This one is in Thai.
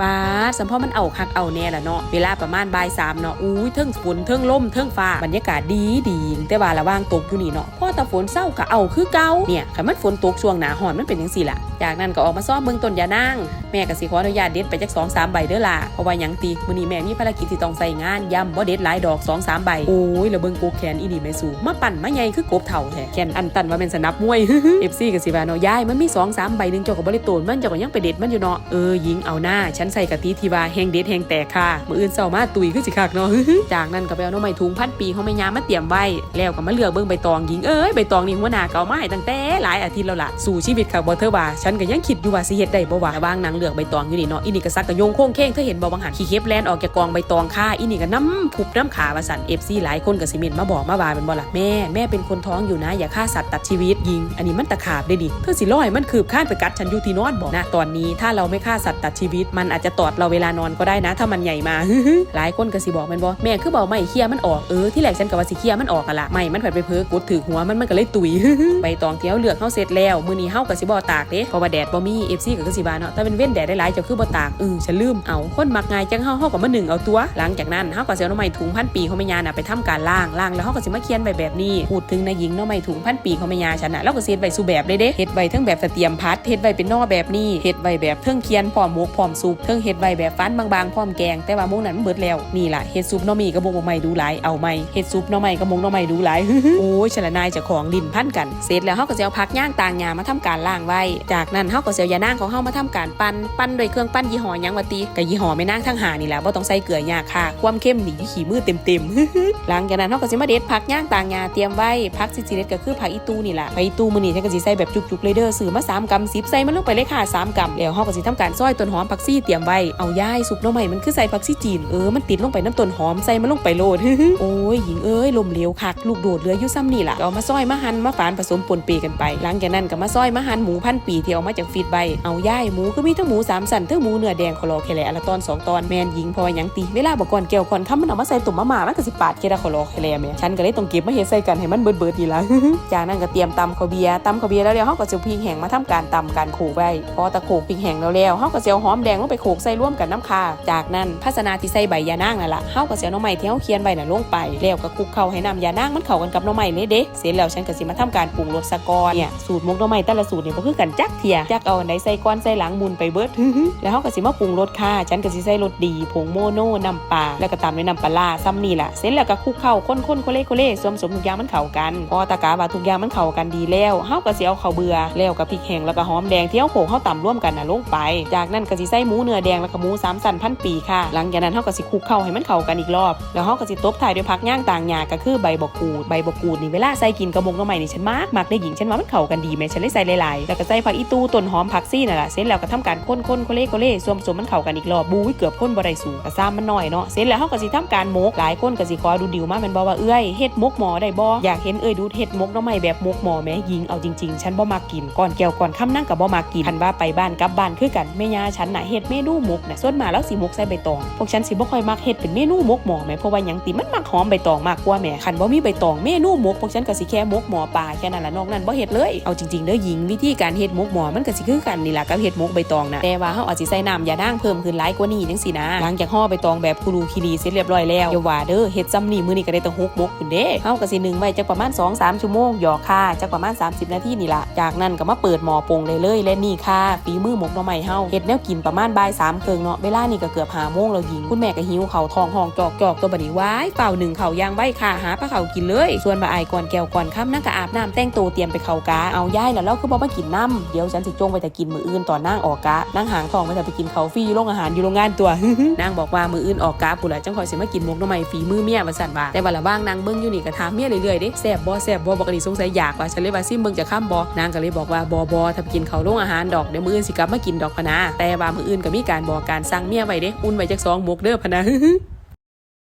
ป้าสัมพอมันเอาคักเอาแน่ละเนาะเวลาประมาณบ่ายสามเนาะอุ้ยเทิงฝนเทิงลมเทิงฟ้าบรรยากาศดีดีแต่ว่าระว่างตกอยู่นี่เนาะ แต่ฝนเศร้าก็เอาคือเก่าเนี่ยคันมันฝนตกช่วงหนาหอนมันเป็นจังซี่ล่ะ จากนั้นก็ออกมาซ้อมเบิ่งต้นยานางแม่ก็สิขออนุญาตเด็ดไปจักสองสามใบเด้อล่ะเพราะว่ายังตีมื้อนี้แม่มีภารกิจที่ต้องใส่งานย่ำบ่เด็ดหลายดอกสองสามใบโอ้ยแล้วเบิ่งโกแขนอีนี่แม่สูมาปั่นมาใหญ่คือกบเถ่าแท้แขนอันตันว่าแม่นสนับมวย FC ก็สิว่าเนาะยายมันมีสองสามใบหนึงเจ้าก็บ่ได้โตนมันเจ้าก็ยังไปเด็ดมันอยู่เนาะเออหญิงเอาหน้าฉันใส่กะทิทีว่าแห้งเด็ดแห้งแตกค่ะมื้ออื่นเช้ามาตุยคือสิคักเนาะจากนั้นก็ไปเอาหน่อไม้ถุงพันปีของแม่ยามาเตรียมไว้แล้วก็มาเลือกเบิ่งใบตองหญิงเอ้ยใบตองนี่หัวหน้าเก่ามาให้ตั้งแต่หลายอาทิตย์แล้วล่ะสู่ชีวิตคักบ่เธอว่าฉันก็ยังคิดอยู่ว่าสิเฮ็ดได้บ่ว่าระวางนางเลือกใบตองอยู่นี่เนาะอีนี่ก็ซักกะยงโค้งเค้งเธอเห็นบ่บางหันขี้เข็บแลนออกจากกองใบตองค่ะอีนี่ก็น้ำผุบน้ำขาว่าสั่น FC หลายคนก็สิเมนมาบอกมาว่าเป็นบ่ล่ะแม่แม่เป็นคนท้องอยู่นะอย่าฆ่าสัตว์ตัดชีวิตยิง อันนี้มันตะขาบได้ดิเธอสิร้อยมันคืบข้านไปกัดฉันอยู่ที่นอนบอกนะตอนนี้ถ้าเราไม่ฆ่าสัตว์ตัดชีวิต มันอาจจะตอดเราเวลานอนก็ได้นะ ถ้ามันใหญ่มาหลายคนก็สิบอกมันบ่แม่คือเบาไม่เคลียมันออกเออที่แรกฉันก็ว่าสิเคลียมันออกกันละไม่มันผัดไปเพ้อกดถือหัวมันมันก็เลยตุยใบตองเที่ยวเลือกเฮาเสร็จแล้วมือนี้เฮาก็สิบ่ตากเด้เพราะว่าแดดบ่มี FC ก็คือสิบาเนาะแต่เป็นเว้นแดดได้หลายเจ้าคือบ่ตากเออฉันลืมเอาคนมักง่ายจังเฮาเฮาก็มาหนึ่งเอาตัว หลังจากนั้นเฮาก็สิเอาหน่อไม้ถุงพันปีเของแม่ยาน่ะไปทำการล้างล้างแล้วเฮาก็สิมาเขียนไว้แบบนี้พูดถึงนายหญิงน่อไม้ถุงพันปีเของแม่ยาฉันน่ะเราก็เฮ็ดไว้สู่แบบเลยเด้เฮ็ดไว้ทั้งแบบเตียมพัดเฮ็ดไว้เป็นนอแบบนี้เฮ็ดไว้แบบเทิงเคียนพร้อมหมกพร้อมซุปเทิงเฮ็ดไว้แบบฟันบางๆพร้อมแกงแต่ว่าหมกนั้นมันเบิดแล้วนี่ล่ะเฮ็ดซุปน่อหมีกับหมกใหม่ดูหลายเอาใหม่เฮ็ดซุปน่องใหม่กับมกหน่องใหม่ดูหลายโอ้ยฉันละนายจ้าของดินพันกัน เสร็จแล้วเฮาก็จะเอาพักย่างต่างหญ้ามาทำการล้างไว้ จากนั้นเฮาก็จะเอายานางของเฮามาทำการปั้นปั้นโดวยเครื่องปั้นยี่ห้อยังวะติก็ยี่ห้อแม่นางทั้งหานี่แหละบ่ต้องใส่เกลือยาค่ะ ความเข้มนี่ขี้มือเต็มๆหลังจากนั้นเฮาก็สิมาเด็ดผักย่างต่างหญ้าเตรียมไว้ผักสิสิเด็ดก็คือผักอีตูนี่แหละผักอีตูมื้อนี้ฉันก็สิใส่แบบจุกๆเลยเด้อซื้อมา3กำ10ใส่มันลงไปเลยค่ะ3กำแล้วเฮาก็สิทำการซอยต้นหอมผักซี่เตรียมไว้เอาย่ายสุกหน่อใหม่มันคือใส่ผักซี่จีนเออมันติดลงไปน้ำต้นหอมใส่มันลงไปโลดโอ้ยหญิงเอ้ยลมเหลวคักลูกโดดเหลืออยู่ซ้ำนี่ล่ะเอามาซอยมาหันมาฝานผสมปนเปกันไป หลังจากนั้นก็มาซอยมาหันหมูพันปีที่เอามาจากฟีดใบ เอาย่ายหมูก็มีทั้งหมูสามสันทั้งหมูเนื้อแดงคอลอแคแลละตอนสองตอนแมนหญิงพอยังตีเวลาบอกก่อนแก้วก่อนคำมันเอามาใส่ตุ่มมะม่ามันก็สิปาดแค่ละคอลอแคแลแม่ฉันก็เลยต้องเก็บมาเฮ็ดใส่กันให้มันเบิดเบิดดีละจากนั้นก็เตรียมตำข้าวเบียร์ตำข้าวเบียร์แล้วเดี๋ยวเฮาก็จะเอาพริกแห้งมาทำการตำการโขกไว้พอตะโขกพริกแห้งแล้วแล้วเฮาก็จะเอาหอมแดงลงไปโขกใส่ร่วมกันน้ำคาจากนั้นภาชนะที่ใส่ใบยานางนั่นแหละเฮาก็จะเอาหน่อไม้ที่เฮาเคียนไว้น่ะลงไปแล้วก็คลุกเข้าให้น้ำยานางมันเข้ากันกับหน่อไม้เลยเด้เสร็จแล้วแล้วฉันก็สิมาทำการปรุงรสซะก่อนเนี่ยสูตรมกน่อไม้แต่ละสูตรเนี่บ่คือกันจักเทียจักเอาอันใดใส่ก่อนใส่หลังมุนไปเบิดแล้วเฮาก็สิมาปรุงรสค่ะฉันก็สิใส่รสดีผงโมโนน้ำปลาแล้วก็ตามด้วยน้ำปลาซ้ำนี่แหละเสร็จแล้วก็คลุกเข้าคนๆโคเล่โคเล่ส่วนผสมทุกอย่างมันเข้ากัน พอตะกาว่าทุกอย่างมันเข้ากันดีแล้วเฮาก็สิเอาข้าวเบื่อแล้วกับพริกแห้งแล้วก็หอมแดงที่เฮาโขลกเฮาตำร่วมกันน่ะลงไป จากนั้นก็สิใส่หมูเนื้อแดงแล้วก็หมูสามสันพันปีค่ะ หลังจากนั้นเฮาก็สิคลุกเข้าให้มันเข้ากันอีกรอบ แล้วเฮาก็สิตบท้ายด้วยผักย่างต่างหญ้าก็คือใบบกูดใบบกกูดนี่เวลาใส่กินกระมงกระไหม่นี่ฉันมากมักได้หญิงฉันว่ามันเข้ากันดีแม่ฉันเลยใส่หลายๆแล้วก็ใส่ผักอีตูต้นหอมผักซี่นั่นแหละเสร็จแล้วก็ทำการคนๆโคเล่โคเล่ส่วนผสมมันเข้ากันอีกรอบบู๊ยเกือบคนบ่ได้สูงก็ซ้ำมันหน้อยเนาะเสร็จแล้วเฮาก็สิทำการมกหลายคนก็สิขอดูดิวมาแม่นบ่ว่าเอ้ยเฮ็ดมกหมอได้บ่อยากเห็นเอ้ยดูเฮ็ดมกน้ำใหม่แบบมกหมอแม่หญิงเอาจริงๆฉันบ่มากินก่อนแก้วก่อนค่ำนั่งกับบ่มากินคันว่าไปบ้านกลับบ้านคือกันแม่ย่าฉันน่ะเฮ็ดเมนูมกน่ะส่วนมาแล้วสิมกใส่ใบตองพวกฉันสิบ่ค่อยมักเฮ็ดเป็นเมนูมกหมอแม่เพราะว่าหยังติมันมักหอมใบตองมากกว่าแม่คันบ่มีใบตองเมนูมกพวกฉันก็สิค่มกหมอปลาแค่นั้นละนอกนั้นบ่เฮ็ดเลยเอาจริงๆเด้อหญิงวิธีการเฮ็ดมกหมอมันก็สิคือกันนี่ล่ะกับเฮ็ดมกใบตองนะแต่ว่าเฮาอาจสิใส่น้ำยาด่างเพิ่มขึ้นหลายกว่านี้จังซี่นะหลังจากห่อใบตองแบบคุรูคิรีเสร็จเรียบร้อยแล้วอย่าว่าเด้อเฮ็ดซ้ำนี่มื้อนี้ก็ได้ต้งหกมกขึ้นเด้เฮาก็สิหนึ่งไว้จักประมาณ2-3ชั่วโมงหยอกค่ะจักประมาณ 30 นาทีนี่ล่ะจากนั้นก็มาเปิดหม้อปงได้เลยและนี่ค่ะฝีมือหมกหน่อไม้เฮาเฮ็ดแนวกินประมาณบ่าย3เคิงเนาะเวลานี่ก็เกือบ5โมงแล้วหญิงคุณแม่ก็หิวข้าวทองห้องจอกจอกตัวบัดนี้ว้ายเป่าหนึ่งข้าย่างไว้ค่ะหาปลาเข้ากินเลยส่วนบ่าอายก่อนแก้วก่อนค่ำนั่งก็อาบน้ำแต่งตัวเตรียมไปเขากาเอาย่ายแล้วเราคือบ่มากินน้ำเดี๋ยวฉันสิจงไปแต่กินมืออื่นต่อนั่งออกกะนั่งหางทองไปแต่ไปกินข้าฟรีอยู่โรงอาหารอยู่โรงงานตัวนางบอกว่ามืออื่นออกกะปุนละจังคอยสิมากินหมกน่อไม้ฝีมือเมียว่าซั่นว่าแต่ว่าละว่างนางเบิ่งอยู่นี่ก็ถามเมียเรื่อยๆเด้แซ่บบ่แซ่บบ่บอกอันนี้สงสัยอยากว่าฉันเลยว่าซิมเบิ่งจะข้ามบ่นางก็เลยบอกว่าบ่บ่ถ้าไปกินเขาโรงอาหารดอกเดี๋ยวมืออื่นสิกลับมากินดอกพนะแต่ว่ามืออื่นก็มีการบอกการสั่งเมียไว้เด้อุ่นไว้จักสองมกเด้อพนะ